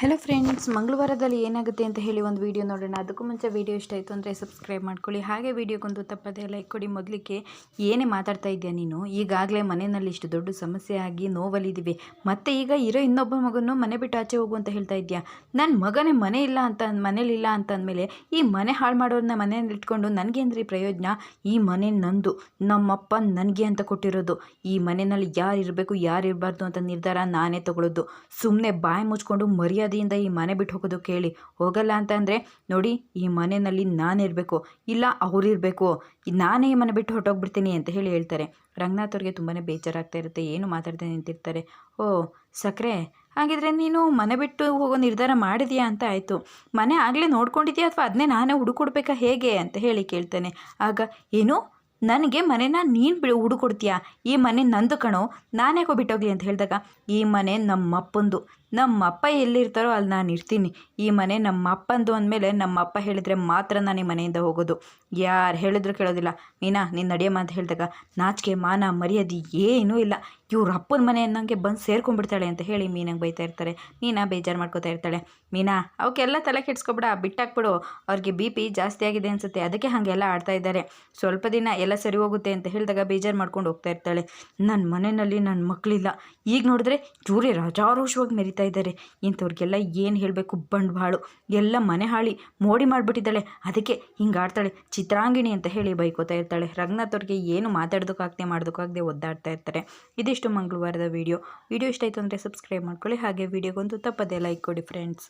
Hello friends ಮಂಗಳವಾರದಲ್ಲಿ ಏನಾಗುತ್ತೆ ಅಂತ ಹೇಳಿ ಒಂದು ವಿಡಿಯೋ ನೋಡೋಣ. ಅದಕ್ಕೂ ಮುಂಚೆ ವಿಡಿಯೋ ಇಷ್ಟ ಆಯಿತು ಅಂದರೆ ಸಬ್ಸ್ಕ್ರೈಬ್ ಮಾಡ್ಕೊಳ್ಳಿ. ಹಾಗೆ ವೀಡಿಯೋಗೊಂದು ತಪ್ಪದೆ ಲೈಕ್ ಕೊಡಿ. ಮೊದಲಿಗೆ ಏನೇ ಮಾತಾಡ್ತಾ ಇದೆಯಾ ನೀನು? ಈಗಾಗಲೇ ಮನೆಯಲ್ಲಿ ಇಷ್ಟು ದೊಡ್ಡ ಸಮಸ್ಯೆ ಆಗಿ ನೋವಲ್ಲಿದ್ದೀವಿ. ಮತ್ತೆ ಈಗ ಇರೋ ಇನ್ನೊಬ್ಬ ಮಗನು ಮನೆ ಬಿಟ್ಟು ಆಚೆ ಹೋಗು ಅಂತ ಹೇಳ್ತಾ ಇದೆಯಾ ನನ್ನ ಮಗನೇ ಮನೆ ಇಲ್ಲ ಅಂತ ಮನೇಲಿಲ್ಲ ಅಂತ ಅಂದಮೇಲೆ ಈ ಮನೆ ಹಾಳು ಮಾಡೋರನ್ನ ಮನೆಯಲ್ಲಿ ಇಟ್ಕೊಂಡು ನನಗೆ ಅಂದರೆ ಪ್ರಯೋಜನ? ಈ ಮನೆ ನಂದು. ನಮ್ಮಪ್ಪ ನನಗೆ ಅಂತ ಕೊಟ್ಟಿರೋದು. ಈ ಮನೆಯಲ್ಲಿ ಯಾರು ಇರಬೇಕು, ಯಾರು ಇರಬಾರ್ದು ಅಂತ ನಿರ್ಧಾರ ನಾನೇ ತಗೊಳ್ಳೋದು ಸುಮ್ಮನೆ ಬಾಯಿ ಮುಚ್ಕೊಂಡು ಮರ್ಯಾದೆಯಿಂದ ಈ ಮನೆ ಬಿಟ್ಟು ಹೋಗೋದು ಕೇಳಿ ಹೋಗಲ್ಲ ಅಂತಂದರೆ, ನೋಡಿ, ಈ ಮನೆಯಲ್ಲಿ ನಾನಿರಬೇಕು ಇಲ್ಲ ಅವರಿರಬೇಕು ನಾನೇ ಈ ಮನೆ ಬಿಟ್ಟು ಹೊಟ್ಟೋಗ್ಬಿಡ್ತೀನಿ ಅಂತ ಹೇಳಿ ಹೇಳ್ತಾರೆ. ರಂಗನಾಥ್ ಅವ್ರಿಗೆ ತುಂಬಾ ಬೇಜಾರಾಗ್ತಾ ಇರುತ್ತೆ, ಏನು ಮಾತಾಡ್ತಾ ನಿಂತಿರ್ತಾರೆ? ಓ ಸಕ್ಕರೆ ಹಾಗಿದ್ರೆ ನೀನು ಮನೆ ಬಿಟ್ಟು ಹೋಗೋ ನಿರ್ಧಾರ ಮಾಡಿದೀಯಾ? ಅಂತ ಆಯಿತು. ಮನೆ ಆಗಲೇ ನೋಡ್ಕೊಂಡಿದ್ಯಾ ಅಥವಾ ಅದನ್ನೇ ನಾನೇ ಹುಡುಕೊಡ್ಬೇಕಾ ಹೇಗೆ? ಅಂತ ಹೇಳಿ ಕೇಳ್ತಾನೆ. ಆಗ, ಏನು? ನನಗೆ ಮನೆನ ನೀನು ಬಿಡು, ಹುಡುಕೊಡ್ತೀಯಾ? ಈ ಮನೆ ನಂದು ಕಣೋ ನಾನು ಯಾಕೋ ಬಿಟ್ಟೋಗ್ಲಿ? ಅಂತ ಹೇಳಿದಾಗ, ಈ ಮನೆ ನಮ್ಮ ನಮ್ಮ ಅಪ್ಪ ಎಲ್ಲಿರ್ತಾರೋ ಅಲ್ಲಿ ನಾನು ಇರ್ತೀನಿ. ಈ ಮನೆ ನಮ್ಮ ಅಪ್ಪಂದು ಅಂದಮೇಲೆ ನಮ್ಮ ಅಪ್ಪ ಹೇಳಿದರೆ ಮಾತ್ರ ನಾನು ಈ ಮನೆಯಿಂದ ಹೋಗೋದು. ಯಾರು ಹೇಳಿದ್ರು ಕೇಳೋದಿಲ್ಲ. ಮೀನಾ ನೀನು ನಡೆಯಮ್ಮ ಅಂತ ಹೇಳಿದಾಗ, ನಾಚಿಕೆ, ಮಾನ, ಮರ್ಯಾದೆ ಏನೂ ಇಲ್ಲ. ಇವ್ರ ಅಪ್ಪನ ಮನೆ ಅನ್ನಂಗೆ ಬಂದು ಸೇರ್ಕೊಂಡ್ಬಿಡ್ತಾಳೆ ಅಂತ ಹೇಳಿ ಮೀನಾಗೆ ಬೈತಾ ಇರ್ತಾರೆ. ಮೀನಾ ಬೇಜಾರು ಮಾಡ್ಕೋತಾ ಇರ್ತಾಳೆ. ಮೀನಾ, ಅವಕ್ಕೆಲ್ಲ ತಲೆ ಕೆಡ್ಸ್ಕೊಬಿಡ, ಬಿಟ್ಟಾಕ್ಬಿಡು. ಅವ್ರಿಗೆ ಬಿ ಪಿ ಜಾಸ್ತಿ ಆಗಿದೆ ಅನಿಸುತ್ತೆ. ಅದಕ್ಕೆ ಹಾಗೆಲ್ಲ ಆಡ್ತಾ ಇದ್ದಾರೆ. ಸ್ವಲ್ಪ ದಿನ ಎಲ್ಲ ಸರಿ ಹೋಗುತ್ತೆ ಅಂತ ಹೇಳಿದಾಗ ಬೇಜಾರು ಮಾಡ್ಕೊಂಡು ಹೋಗ್ತಾ ಇರ್ತಾಳೆ. ನನ್ನ ಮನೆಯಲ್ಲಿ ನನ್ನ ಮಕ್ಕಳಿಲ್ಲ ಈಗ ನೋಡಿದ್ರೆ ಇವರೇ ರಾಜಾರೋಷವಾಗಿ ಮೆರಿತಾ ಇದ್ದಾರೆ. ಇಂಥವ್ರಿಗೆಲ್ಲ ಏನು ಹೇಳಬೇಕು? ಬಂಡವಾಳು. ಎಲ್ಲ ಮನೆ ಹಾಳಿ ಮೋಡಿ ಮಾಡಿಬಿಟ್ಟಿದ್ದಾಳೆ. ಅದಕ್ಕೆ ಹಿಂಗಾಡ್ತಾಳೆ ಚಿತ್ರಾಂಗಿಣಿ ಅಂತ ಹೇಳಿ ಬೈಕೋತಾ ಇರ್ತಾಳೆ. ರಂಗನಾಥ್ ಅವ್ರಿಗೆ ಏನು ಮಾತಾಡೋದಕ್ಕಾಗದೆ ಮಾಡೋದಕ್ಕಾಗದೆ ಒದ್ದಾಡ್ತಾ ಇರ್ತಾರೆ. ಇದಿಷ್ಟು ಮಂಗಳವಾರದ ವೀಡಿಯೋ. ವೀಡಿಯೋ ಇಷ್ಟ ಆಯಿತು ಅಂದರೆ ಸಬ್ಸ್ಕ್ರೈಬ್ ಮಾಡ್ಕೊಳ್ಳಿ. ಹಾಗೆ ವೀಡಿಯೋಗೊಂದು ತಪ್ಪದೇ ಲೈಕ್ ಕೊಡಿ ಫ್ರೆಂಡ್ಸ್